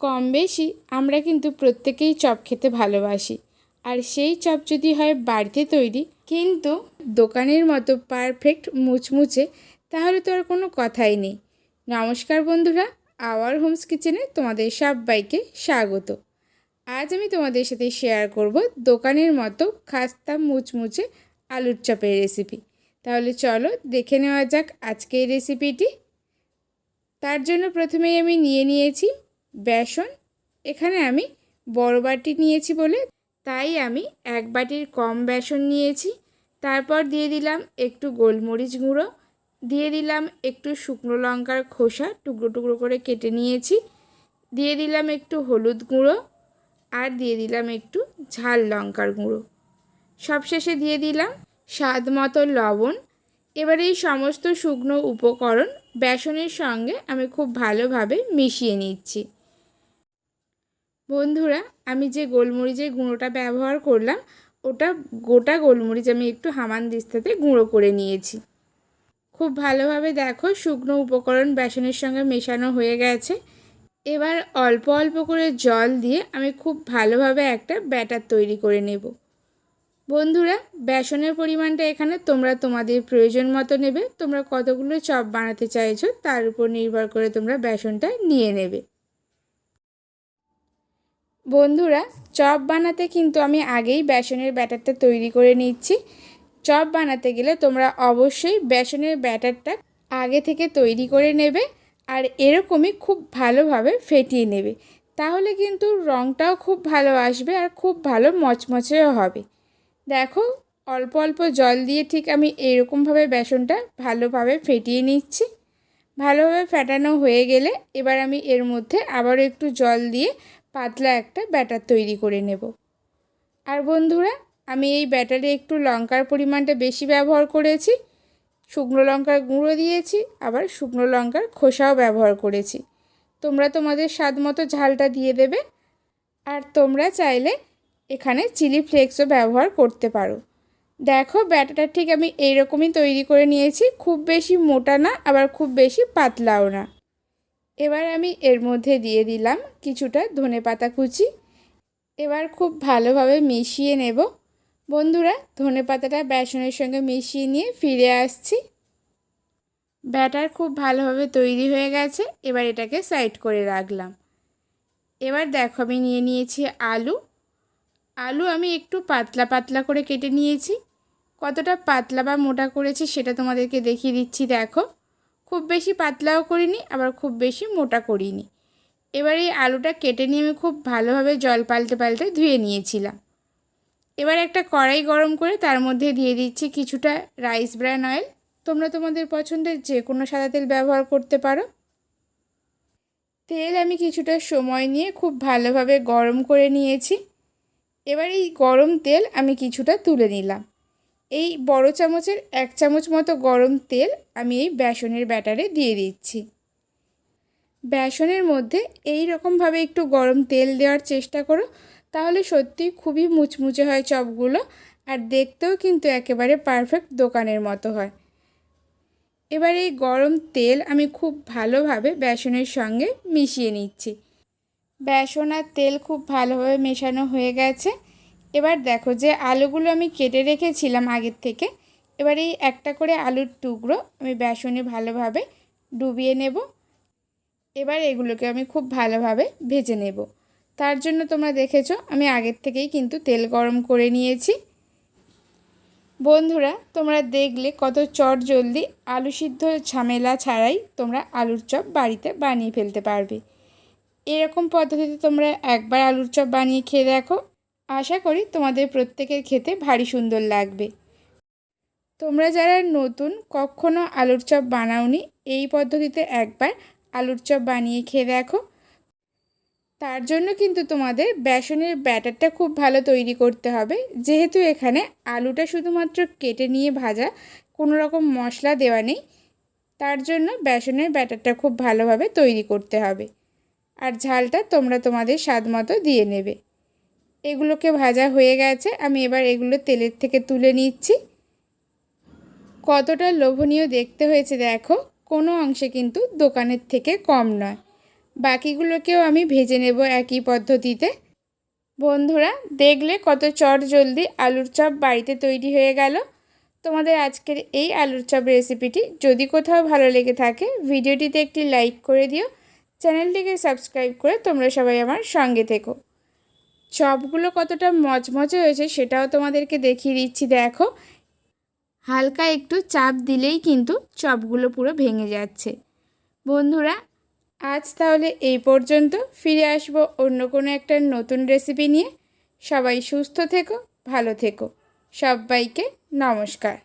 কম বেশি আমরা কিন্তু প্রত্যেকেই চপ খেতে ভালোবাসি। আর সেই চপ যদি হয় বাড়িতে তৈরি, কিন্তু দোকানের মতো পারফেক্ট মুচমুচে, তাহলে তো আর কোনো কথাই নেই। নমস্কার বন্ধুরা, আওয়ার হোমস কিচেনে তোমাদের সবাইকে স্বাগত। আজ আমি তোমাদের সাথে শেয়ার করব দোকানের মতো খাস্তা মুচমুচে আলুর চপের রেসিপি তাহলে চলো দেখে নেওয়া যাক আজকে এই রেসিপিটি তার জন্য প্রথমেই আমি নিয়ে নিয়েছি বেসন, এখানে আমি বড় বাটি নিয়েছি বলে, তাই আমি এক বাটির কম বেসন নিয়েছি। তারপর দিয়ে দিলাম একটু গোলমরিচ গুঁড়ো, দিয়ে দিলাম একটু শুকনো লঙ্কার খোসা টুকরো টুকরো করে কেটে নিয়েছি। দিয়ে দিলাম একটু হলুদ গুঁড়ো আর দিয়ে দিলাম একটু ঝাল লঙ্কার গুঁড়ো। সবশেষে দিয়ে দিলাম স্বাদ মতো লবণ। এবার এই সমস্ত শুকনো উপকরণ বেসনের সঙ্গে আমি খুব ভালোভাবে মিশিয়ে নিচ্ছি। বন্ধুরা, আমি যে গোলমরিচের গুঁড়োটা ব্যবহার করলাম, ওটা গোটা গোলমরিচ আমি একটু হামান দিস্তাতে গুঁড়ো করে নিয়েছি। খুব ভালোভাবে দেখো, শুকনো উপকরণ বেসনের সঙ্গে মেশানো হয়ে গেছে। এবার অল্প অল্প করে জল দিয়ে আমি খুব ভালোভাবে একটা ব্যাটার তৈরি করে নেব। বন্ধুরা, বেসনের পরিমাণটা এখানে তোমরা তোমাদের প্রয়োজন মতো নেবে। তোমরা কতগুলো চপ বানাতে চাইছো, তার উপর নির্ভর করে তোমরা বেসনটা নিয়ে নেবে। বন্ধুরা, চপ বানাতে কিন্তু আমি আগেই বেসনের ব্যাটারটা তৈরি করে নিচ্ছি। চপ বানাতে গেলে তোমরা অবশ্যই বেসনের ব্যাটারটা আগে থেকে তৈরি করে নেবে আর এরকমই খুব ভালোভাবে ফেটিয়ে নেবে। তাহলে কিন্তু রঙটাও খুব ভালো আসবে আর খুব ভালো মচমচেও হবে। দেখো, অল্প অল্প জল দিয়ে ঠিক আমি এরকমভাবে বেসনটা ভালোভাবে ফেটিয়ে নিচ্ছি। ভালোভাবে ফেটানো হয়ে গেলে এবার আমি এর মধ্যে আবার একটু জল দিয়ে পাতলা একটা ব্যাটার তৈরি করে নেব। আর বন্ধুরা, আমি এই ব্যাটারে একটু লঙ্কার পরিমাণটা বেশি ব্যবহার করেছি। শুকনো লঙ্কার গুঁড়ো দিয়েছি, আবার শুকনো লঙ্কার খোসাও ব্যবহার করেছি। তোমরা তোমাদের স্বাদ মতো ঝালটা দিয়ে দেবে। আর তোমরা চাইলে এখানে চিলি ফ্লেক্সও ব্যবহার করতে পারো। দেখো ব্যাটাটা ঠিক আমি এইরকমই তৈরি করে নিয়েছি। খুব বেশি মোটা না, আবার খুব বেশি পাতলাও না। এবার আমি এর মধ্যে দিয়ে দিলাম কিছুটা ধনে পাতা কুচি। এবার খুব ভালোভাবে মিশিয়ে নেব। বন্ধুরা, ধনে পাতাটা বেসনের সঙ্গে মিশিয়ে নিয়ে ফিরে আসছি। ব্যাটার খুব ভালোভাবে তৈরি হয়ে গেছে, এবার এটাকে সাইড করে রাখলাম। এবার দেখো, আমি নিয়ে নিয়েছি আলু। আলু আমি একটু পাতলা পাতলা করে কেটে নিয়েছি। কতটা পাতলা বা মোটা করেছি সেটা তোমাদেরকে দেখিয়ে দিচ্ছি, দেখো। খুব বেশি পাতলাও করিনি, আবার খুব বেশি মোটা করিনি। এবার এই আলুটা কেটে নিয়ে আমি খুব ভালোভাবে জল পাল্টে পাল্টে ধুয়ে নিয়েছিলাম। এবার একটা কড়াই গরম করে তার মধ্যে দিয়ে দিচ্ছি কিছুটা রাইস ব্র্যান অয়েল। তোমরা তোমাদের পছন্দের যে কোনো সাদা তেল ব্যবহার করতে পারো। তেল আমি কিছুটা সময় নিয়ে খুব ভালোভাবে গরম করে নিয়েছি। এবার এই গরম তেল আমি কিছুটা তুলে নিলাম। এই বড় চামচের এক চামচ মতো গরম তেল আমি এই বেসনের ব্যাটারে দিয়ে দিচ্ছি। বেসনের মধ্যে এই রকমভাবে একটু গরম তেল দেওয়ার চেষ্টা করো, তাহলে সত্যি খুবই মুচমুচে হয় চপগুলো আর দেখতেও কিন্তু একেবারে পারফেক্ট দোকানের মতো হয়। এবার এই গরম তেল আমি খুব ভালোভাবে বেসনের সঙ্গে মিশিয়ে নিচ্ছি। বেসন আর তেল খুব ভালোভাবে মেশানো হয়ে গেছে। এবার দেখো যে আলুগুলো আমি কেটে রেখেছিলাম আগের থেকে, এবার এই একটা করে আলুর টুকরো আমি বেসনে ভালোভাবে ডুবিয়ে নেব। এবার এগুলোকে আমি খুব ভালোভাবে ভেজে নেব। তার জন্য তোমরা দেখেছ, আমি আগের থেকেই কিন্তু তেল গরম করে নিয়েছি। বন্ধুরা, তোমরা দেখলে কত চট জলদি আলু সিদ্ধ ঝামেলা ছাড়াই তোমরা আলুর চপ বাড়িতে বানিয়ে ফেলতে পারবে। এরকম পদ্ধতিতে তোমরা একবার আলুর চপ বানিয়ে খেয়ে দেখো। আশা করি তোমাদের প্রত্যেকের খেতে ভারী সুন্দর লাগবে। তোমরা যারা নতুন, কখনো আলুর চপ বানাওনি, এই পদ্ধতিতে একবার আলুর চপ বানিয়ে খেয়ে দেখো। তার জন্য কিন্তু তোমাদের বেসনের ব্যাটারটা খুব ভালো তৈরি করতে হবে। যেহেতু এখানে আলুটা শুধুমাত্র কেটে নিয়ে ভাজা, কোনো রকম মশলা দেওয়া নেই। তার জন্য বেসনের ব্যাটারটা খুব ভালোভাবে তৈরি করতে হবে। আর ঝালটা তোমরা তোমাদের স্বাদ মতো দিয়ে নেবে। এগুলোকে ভাজা হয়ে গেছে। আমি এবার এগুলো তেলের থেকে তুলে নিচ্ছি। কতটা লোভনীয় দেখতে হয়েছে দেখো, কোনো অংশে কিন্তু দোকানের থেকে কম নয়। বাকিগুলোকেও আমি ভেজে নেব একই পদ্ধতিতে। বন্ধুরা, দেখলে কত চট জলদি আলুর চপ বাড়িতে তৈরি হয়ে গেল। তোমাদের আজকের এই আলুর চপ রেসিপিটি যদি কোথাও ভালো লেগে থাকে, ভিডিওটিতে একটি লাইক করে দিও। চ্যানেলটিকে সাবস্ক্রাইব করে তোমরা সবাই আমার সঙ্গে থেকো। চপগুলো কতটা মচমচে হয়েছে সেটাও তোমাদেরকে দেখিয়ে দিচ্ছি, দেখো। হালকা একটু চাপ দিলেই কিন্তু চপগুলো পুরো ভেঙে যাচ্ছে। বন্ধুরা, আজ তাহলে এই পর্যন্ত। ফিরে আসব অন্য কোনো একটা নতুন রেসিপি নিয়ে। সবাই সুস্থ থেকো, ভালো থেকো। সবাইকে নমস্কার।